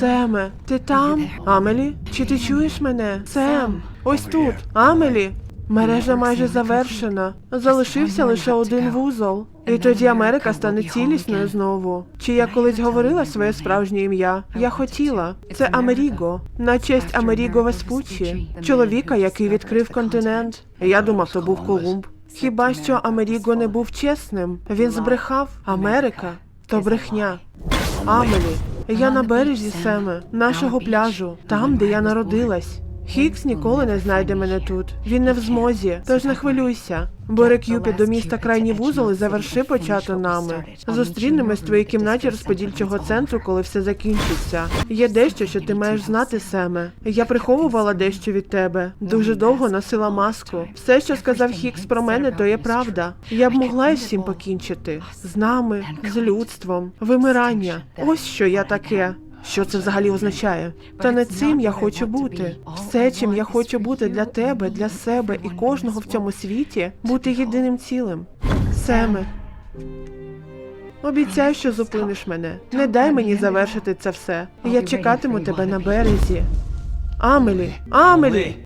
Семе, ти там? Амелі? Чи ти чуєш мене? Сем, ось тут. Амелі. Мережа майже завершена. Залишився лише один вузол. І тоді Америка стане цілісною знову. Чи я колись говорила своє справжнє ім'я? Я хотіла. Це Амеріго. На честь Амеріго Веспуччі. Чоловіка, який відкрив континент. Я думав, то був Колумб. Хіба що Амеріго не був чесним? Він збрехав. Америка то брехня. Амелі, я на березі Семе, нашого пляжу, там, де я народилась. Хікс ніколи не знайде мене тут. Він не в змозі, тож не хвилюйся. Бери К'юпід до міста крайні вузол і заверши почато нами. Зустрінемось в твоїй кімнаті розподільчого центру, коли все закінчиться. Є дещо, що ти маєш знати, Семе. Я приховувала дещо від тебе. Дуже довго носила маску. Все, що сказав Хікс про мене, то є правда. Я б могла із всім покінчити. З нами, з людством, вимирання. Ось що я таке. Що це взагалі означає? Та не цим я хочу бути. Все, чим я хочу бути для тебе, для себе і кожного в цьому світі, бути єдиним цілим. Семе. Обіцяй, що зупиниш мене. Не дай мені завершити це все. Я чекатиму тебе на березі. Амелі, Амелі!